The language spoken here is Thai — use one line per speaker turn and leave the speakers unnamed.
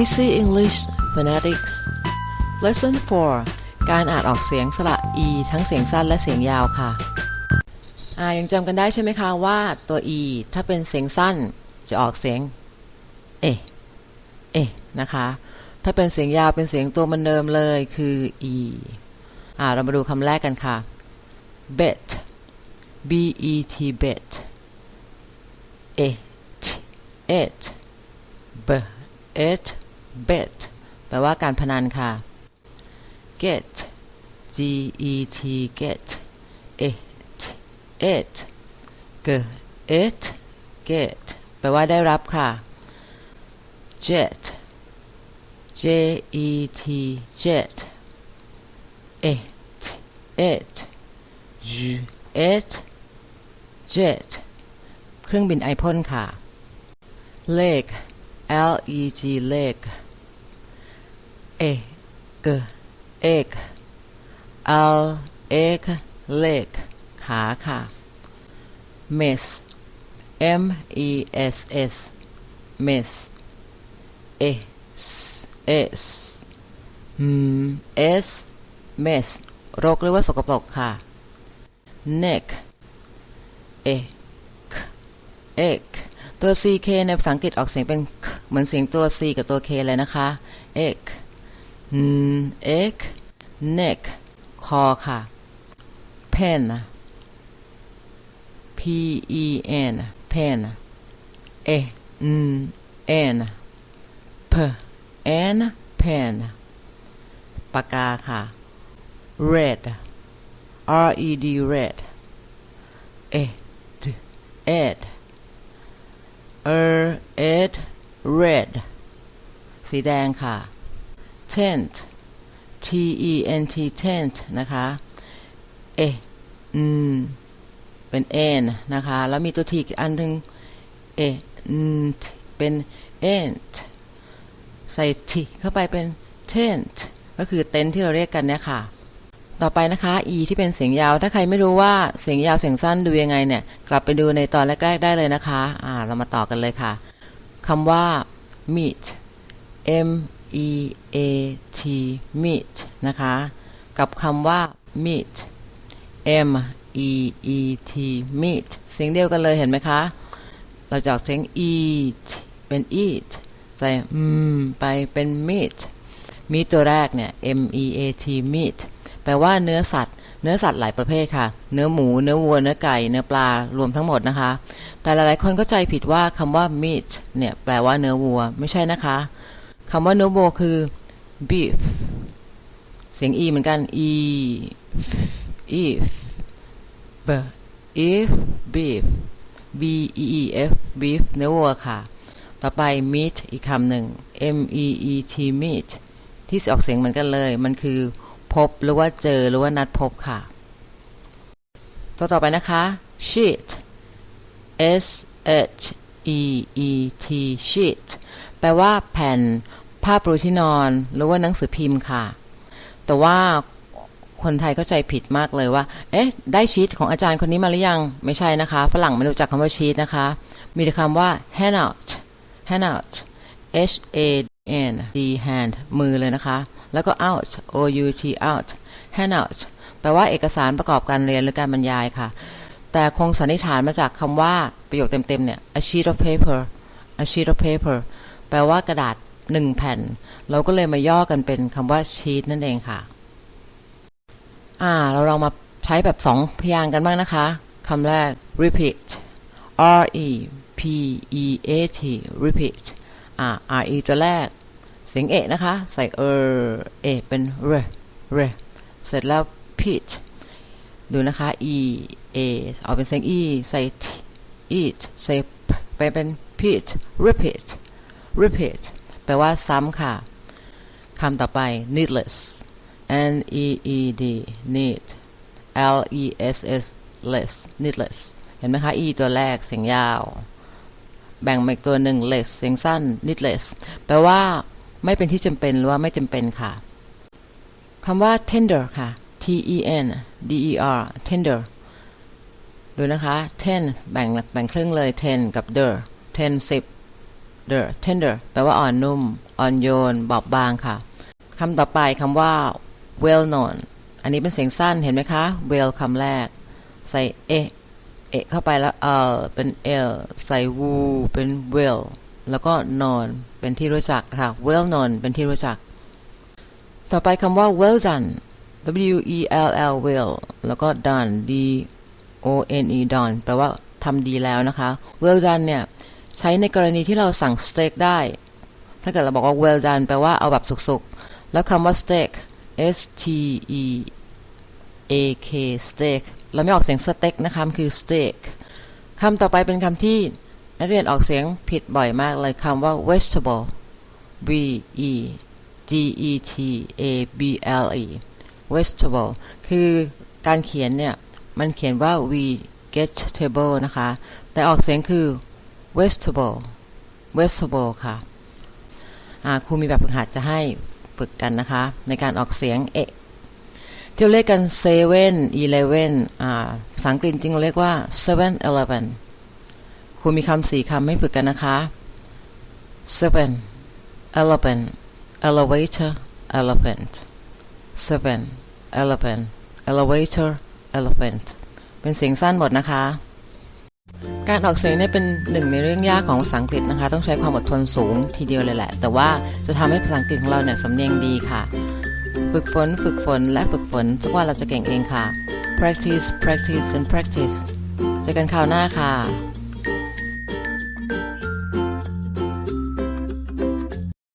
Easy English Phonetics Lesson 4 การอ่านออกเสียงสระ e ทั้งเสียงสั้นและเสียงยาวค่ะอ่ายังจำกันได้ใช่ไหมคะว่าตัว e ถ้าเป็นเสียงสั้นจะออกเสียง เอ เอ นะคะ ถ้าเป็นเสียงยาวเป็นเสียงตัวมันเดิมเลยคือ e อ่าเรามาดูคำแรกกันค่ะ bet b e t bet it it b it bet แปลว่าการพนันค่ะ get g e t get it it g it get แปลว่าได้รับค่ะ jet j e t jet it it j it jet เครื่องบินไอพ่นค่ะ leg l e g leg egg egg l egg leg ขาค่ะ mess m e s s mess s s m s mess รกหรือว่าสกปรกค่ะ neck egg egg ตัว ck ในภาษาอังกฤษออกเสียงเป็นเหมือนเสียงตัว c กับตัว k เลยนะคะ egg n egg neck neck คอค่ะ pen p e n pen e n n p n pen ปากกาค่ะ red r e d red e d ed er ed red สีแดงค่ะ tent t e n t tent นะคะเออืมเป็น n นะคะ แล้วมีตัว t อีกอันหนึ่งเออืมเป็น ent ใส่ t เข้าไปเป็น tent ก็คือเต็นท์ที่เราเรียกกันเนี่ยค่ะ ต่อไปนะคะ e ที่เป็นเสียงยาว ถ้าใครไม่รู้ว่าเสียงยาวเสียงสั้นดูยังไงเนี่ย กลับไปดูในตอนแรก ๆ ได้เลยนะคะ อ่า เรามาต่อกันเลยค่ะคำว่า meet m e a t meet นะคะ กับคำว่า meet m e e t meet เสียงเดียวกันเลยเห็นไหมคะ เราจะออกเสียง eat เป็น eat ใส่อืมไปเป็น meat มีตัวแรกเนี่ย m e a t meat แปลว่าเนื้อสัตว์ เนื้อสัตว์หลายประเภทค่ะ เนื้อหมู เนื้อวัว เนื้อไก่ เนื้อปลา รวมทั้งหมดนะคะ แต่หลายๆ คนเข้าใจผิดว่าคำว่า meat เนี่ย แปลว่าเนื้อวัว ไม่ใช่นะคะ คำว่าเนื้อวัวคือ beef เสียง e เหมือนกัน e if b if beef b e e f beef เนื้อวัวค่ะ ต่อไป meat อีกคำหนึ่ง m e e t meat ที่ออกเสียงเหมือนกันเลย มันคือ พบหรือว่าเจอหรือว่านัดพบค่ะ ตัวต่อไปนะคะ sheet s h e e t sheet ปลว่าแผ่นผ้าปูที่นอนหรือว่าหนังสือพิมพ์ค่ะ แต่ว่าคนไทยเข้าใจผิดมากเลยว่า เอ๊ะ ได้ชีตของอาจารย์คนนี้มาหรือยัง ไม่ใช่นะคะ ฝรั่งไม่รู้จักคำว่าชีตนะคะ มีแต่คำว่า handout handout h a n d hand มือเลยนะคะ แล้วก็ out o u t out handout แปลว่าเอกสารประกอบการเรียนหรือการบรรยายค่ะ แต่คงสันนิษฐานมาจากคำว่าประโยคเต็มๆเนี่ย a sheet of paper a sheet of paper แปลว่ากระดาษหนึ่งแผ่น เราก็เลยมาย่อกันเป็นคำว่า sheet นั่นเองค่ะ อ่า เราลองมาใช้แบบสองพยางค์กันบ้างนะคะคำแรก repeat r e p e a t repeat อ่า r e ตัวแรก เสียงเอะนะคะ ใส่เออเอเป็น r r เสร็จแล้ว pitch ดูนะคะ e a ออกเป็นเสียง e ใส่ t eat ใส่ p ไปเป็น pitch repeat repeat แปลว่าซ้ำค่ะคำต่อไป needless n e e d need l e s s less needless เห็นไหมคะ e ตัวแรกเสียงยาว แบ่งมาอีกตัวหนึ่ง less เสียงสั้น needless แปลว่าไม่เป็นที่จำเป็นหรือว่าไม่จำเป็นค่ะคำว่า tender ค่ะ t e n d e r tender ดูนะคะ ten แบ่งแบ่งครึ่งเลย ten กับ der ten สิบ der tender แปลว่าอ่อนนุ่ม อ่อนโยน บอบบางค่ะคำต่อไปคำว่า well known อันนี้เป็นเสียงสั้นเห็นไหมคะ well คำแรก ใส่เอเอเข้าไปแล้วเออเป็นเอลใส่วูเป็น well แล้วก็ known เป็นที่รู้จักค่ะ well known เป็นที่รู้จัก ต่อไปคำว่า well done W E L L well แล้วก็ done D O N E done แปลว่าทำดีแล้วนะคะ well done เนี่ย ช้ในกรณีที่เราสั่งสเต็กได้ ถ้าเกิดเราบอกว่า well done แปลว่าเอาแบบสุกๆ แล้วคำว่า steak S T E A K steak เราไม่ออกเสียงสเต็กนะคะคือ steak คำต่อไปเป็นคำที่นักเรียนออกเสียงผิดบ่อยมากเลยคำว่า vegetable V E G E T A B L E vegetable คือการเขียนเนี่ย มันเขียนว่า vegetable นะคะ แต่ออกเสียงคือ vegetable vegetable ค่ะอ่าครูมีแบบฝึกหัดจะให้ฝึกกันนะคะ ในการออกเสียงเอะที่เราเรียกกัน seven eleven อ่าภาษาอังกฤษจริงเราเรียกว่า seven eleven ครูมีคำสี่คำให้ฝึกกันนะคะ seven eleven elevator elephant seven elephant elevator elephant เป็นเสียงสั้นหมดนะคะ การออกเสียงเนี่ยเป็นหนึ่งในเรื่องยากของภาษาอังกฤษนะคะ ต้องใช้ความอดทนสูงทีเดียวเลยแหละ แต่ว่าจะทำให้ภาษาอังกฤษของเราเนี่ยสำเนียงดีค่ะ ฝึกฝน ฝึกฝน และฝึกฝนทุกวันเราจะเก่งเองค่ะ practice practice and practice เจอกันคราวหน้าค่ะ